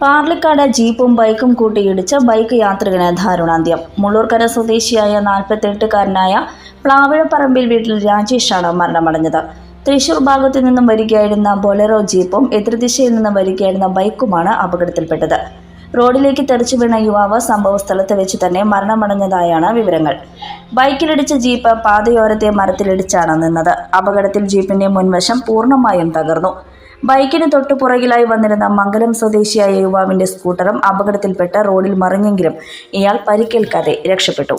പാർലിക്കാട് ജീപ്പും ബൈക്കും കൂട്ടിയിടിച്ച് ബൈക്ക് യാത്രികന് ദാരുണാന്ത്യം. മുള്ളൂർക്കര സ്വദേശിയായ നാൽപ്പത്തെട്ടുകാരനായ പ്ലാവിഴപ്പറമ്പിൽ വീട്ടിൽ രാജേഷാണ് മരണമടഞ്ഞത്. തൃശൂർ ഭാഗത്തു നിന്നും വരികയായിരുന്ന ബൊലറോ ജീപ്പും എതിർദിശയിൽ നിന്നും വരികയായിരുന്ന ബൈക്കുമാണ് അപകടത്തിൽപ്പെട്ടത്. റോഡിലേക്ക് തെറിച്ചു വീണ യുവാവ് സംഭവസ്ഥലത്ത് വെച്ച് തന്നെ മരണമടഞ്ഞതായാണ് വിവരങ്ങൾ. ബൈക്കിലിടിച്ച ജീപ്പ് പാതയോരത്തെ മരത്തിലിടിച്ചാണ് നിന്നത്. അപകടത്തിൽ ജീപ്പിന്റെ മുൻവശം പൂർണമായും തകർന്നു. ബൈക്കിന് തൊട്ടു പുറകിലായി വന്നിരുന്ന മംഗലം സ്വദേശിയായ യുവാവിന്റെ സ്കൂട്ടറും അപകടത്തിൽപ്പെട്ട് റോഡിൽ മറിഞ്ഞെങ്കിലും ഇയാൾ പരിക്കേൽക്കാതെ രക്ഷപ്പെട്ടു.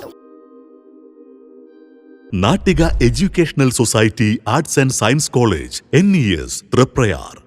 Nattika educational society arts and science college N E S Triprayar.